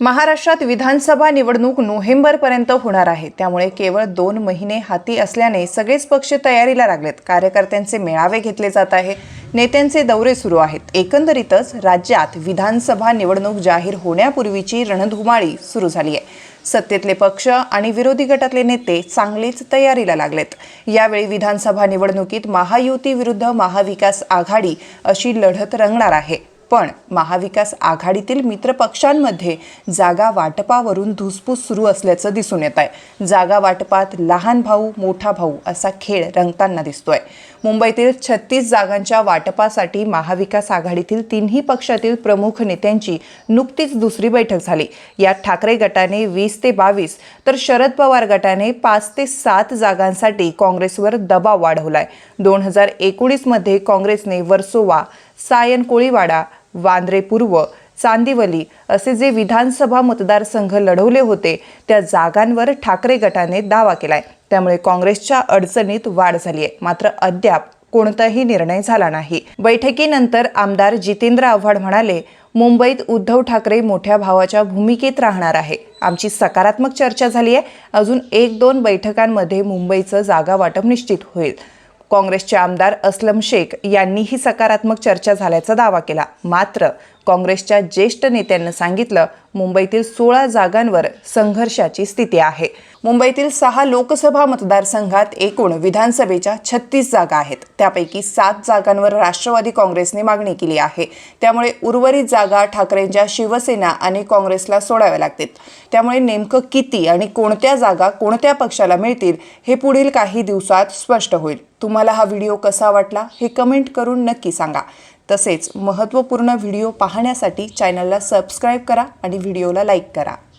महाराष्ट्रात विधानसभा निवडणूक नोव्हेंबरपर्यंत होणार आहे. त्यामुळे केवळ दोन महिने हाती असल्याने सगळेच पक्ष तयारीला लागलेत. कार्यकर्त्यांचे मेळावे घेतले जात आहे. नेत्यांचे दौरे सुरू आहेत. एकंदरीतच राज्यात विधानसभा निवडणूक जाहीर होण्यापूर्वीची रणधुमाळी सुरू झाली आहे. सत्तेतले पक्ष आणि विरोधी गटातले नेते चांगलेच तयारीला लागलेत. यावेळी विधानसभा निवडणुकीत महायुती विरुद्ध महाविकास आघाडी अशी लढत रंगणार आहे. पण महाविकास आघाडीतील मित्रपक्षांमध्ये जागा वाटपावरून धुसफूस सुरू असल्याचं दिसून येत आहे. जागा वाटपात लहान भाऊ मोठा भाऊ असा खेळ रंगताना दिसतोय. मुंबईतील छत्तीस जागांच्या वाटपासाठी महाविकास आघाडीतील तिन्ही पक्षातील प्रमुख नेत्यांची नुकतीच दुसरी बैठक झाली. यात ठाकरे गटाने वीस ते बावीस तर शरद पवार गटाने पाच ते सात जागांसाठी काँग्रेसवर दबाव वाढवलाय. दोन हजार एकोणीसमध्ये काँग्रेसने वर्सोवा सायन कोळीवाडा वांद्रे पूर्व चांदिवली असे जे विधानसभा मतदारसंघ लढवले होते त्या जागांवर ठाकरे गटाने दावा केलाय. त्यामुळे काँग्रेसच्या अडचणीत वाढ झाली आहे. मात्र अद्याप कोणताही निर्णय झाला नाही. बैठकीनंतर आमदार जितेंद्र आव्हाड म्हणाले मुंबईत उद्धव ठाकरे मोठ्या भावाच्या भूमिकेत राहणार आहे. आमची सकारात्मक चर्चा झाली आहे. अजून एक दोन बैठकांमध्ये मुंबईचं जागा वाटप निश्चित होईल. काँग्रेसचे आमदार असलम शेख यांनीही सकारात्मक चर्चा झाल्याचा दावा केला. मात्र काँग्रेसच्या ज्येष्ठ नेत्यांनी सांगितलं मुंबईतील सोळा जागांवर संघर्षाची स्थिती आहे. मुंबईतील सहा लोकसभा मतदारसंघात एकूण विधानसभेच्या छत्तीस जागा आहेत. त्यापैकी सात जागांवर राष्ट्रवादी काँग्रेसने मागणी केली आहे. त्यामुळे उर्वरित जागा ठाकरेंच्या शिवसेना आणि काँग्रेसला सोडाव्या लागतील. त्यामुळे नेमकं किती आणि कोणत्या जागा कोणत्या पक्षाला मिळतील हे पुढील काही दिवसात स्पष्ट होईल. तुम्हाला हा व्हिडिओ कसा वाटला हे कमेंट करून नक्की सांगा. तसेच महत्त्वपूर्ण व्हिडिओ पाहण्यासाठी चॅनलला सबस्क्राईब करा आणि व्हिडिओला लाईक करा.